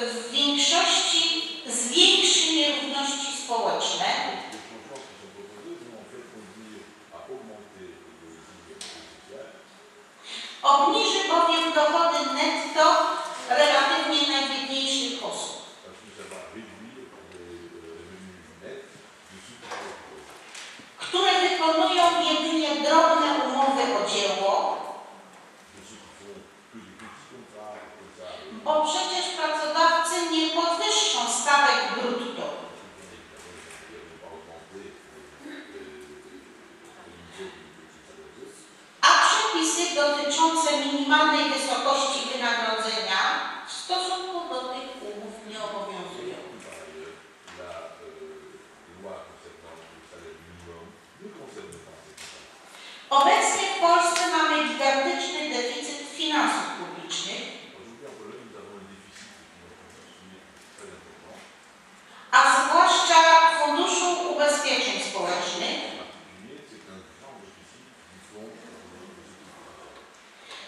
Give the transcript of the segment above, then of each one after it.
w większości zwiększy nierówności społeczne. Obniży bowiem dochody netto relatywnie najbiedniejszych osób. które wykonują jedynie drobne umowy o dzieło, bo przecież pracodawcy nie podwyższą stawek brutto. A przepisy dotyczące minimalnej wysokości wynagrodzenia w stosunku do tych umów nie obowiązują. Obecnie w Polsce mamy gigantyczny deficyt finansów publicznych, a zwłaszcza Funduszu Ubezpieczeń Społecznych,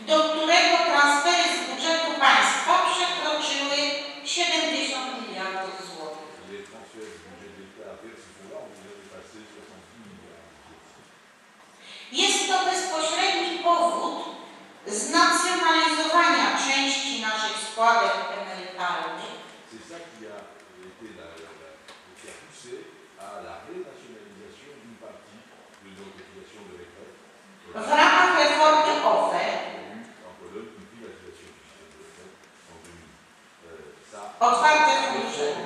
do którego transfery z budżetu państwa przekroczyły 70 miliardów złotych. Jest znacjonalizowania części naszych składek emerytalnych. W ramach reformy OFE otwarte fundusze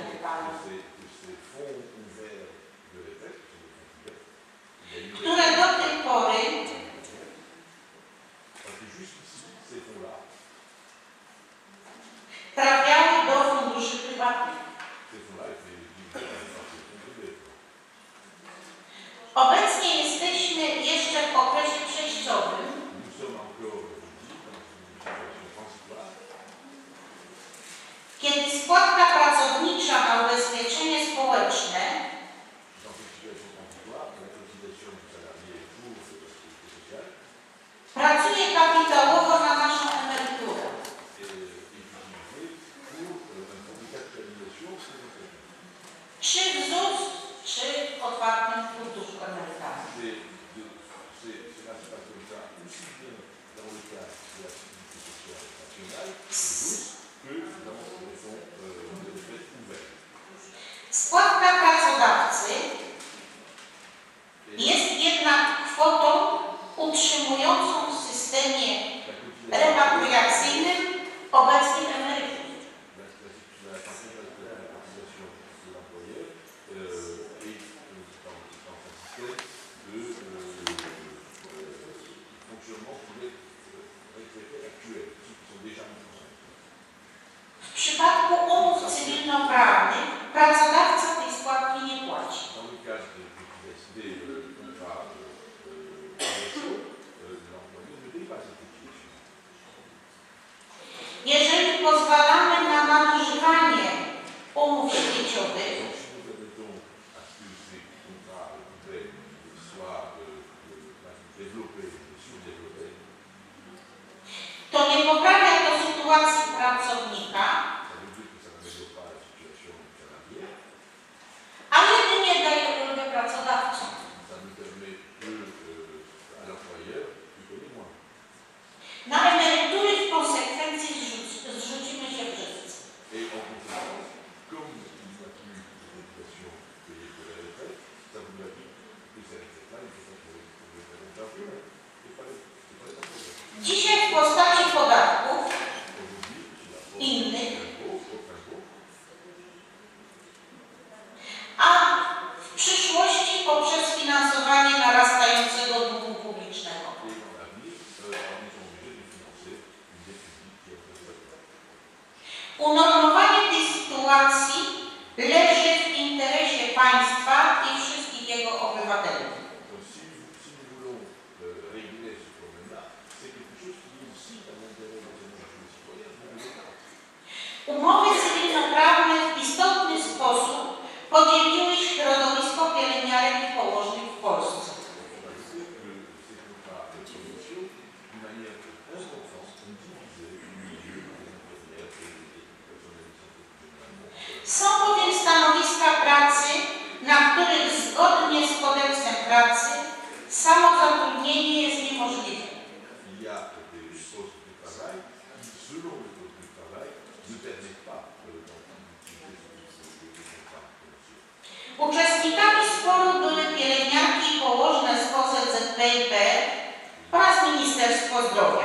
Ministerstwo Zdrowia.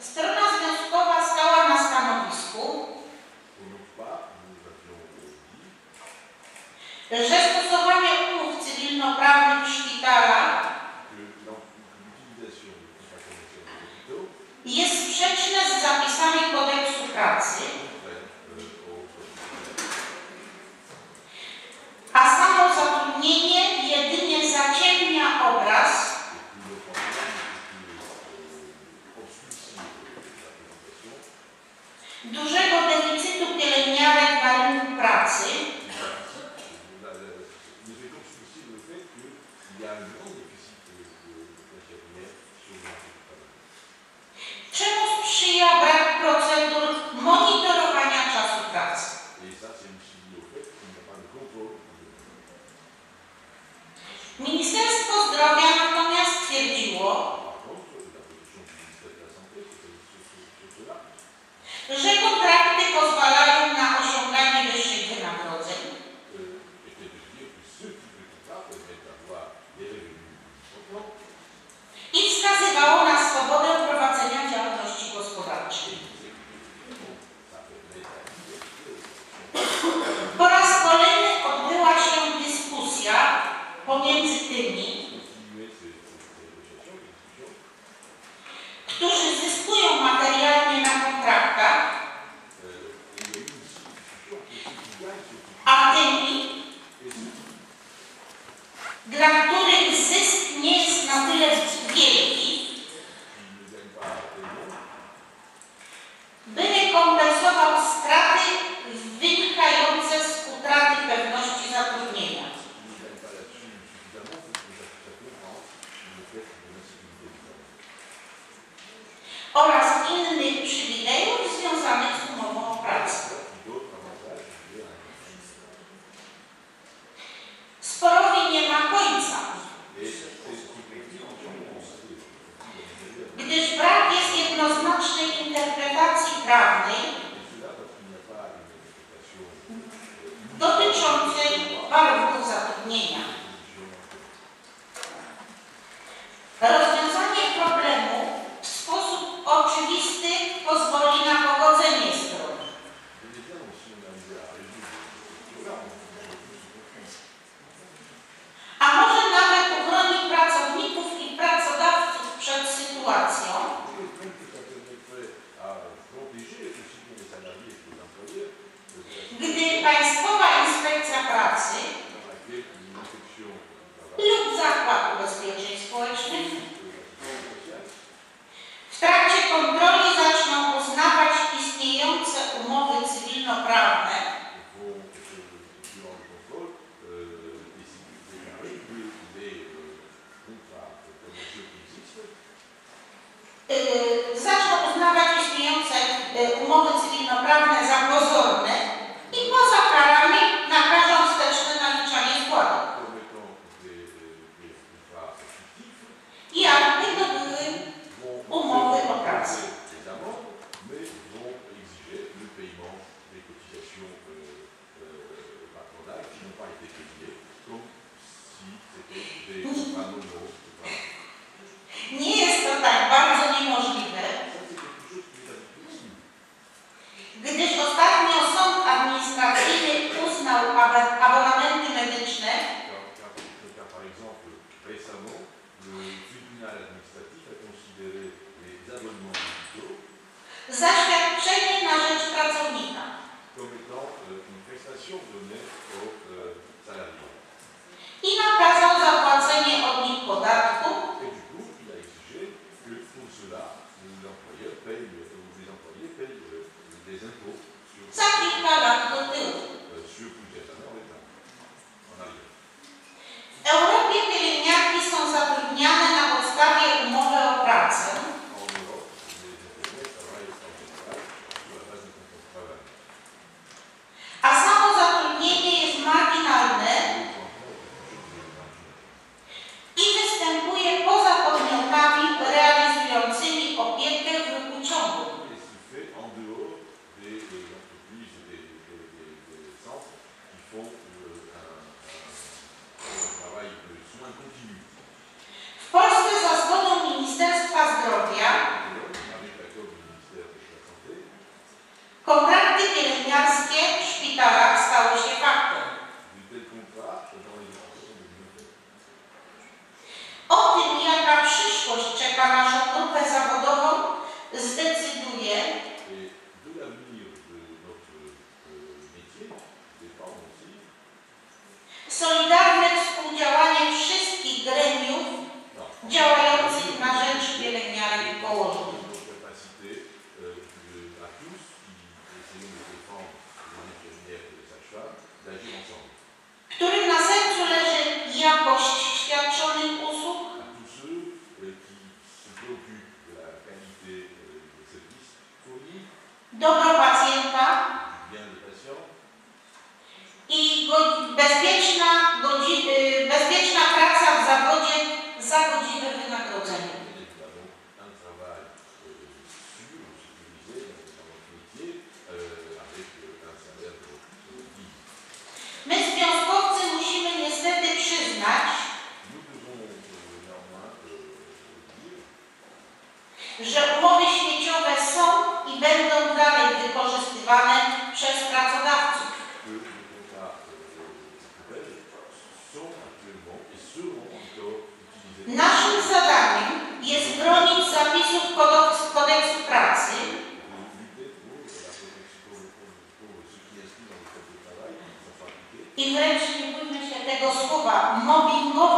Strona związkowa stała na stanowisku, że stosowanie umów cywilnoprawnych dużego deficytu pielęgniarek na rynku pracy. pouco dobro pacjenta i bezpieczna, Jego słowa, nowi nowe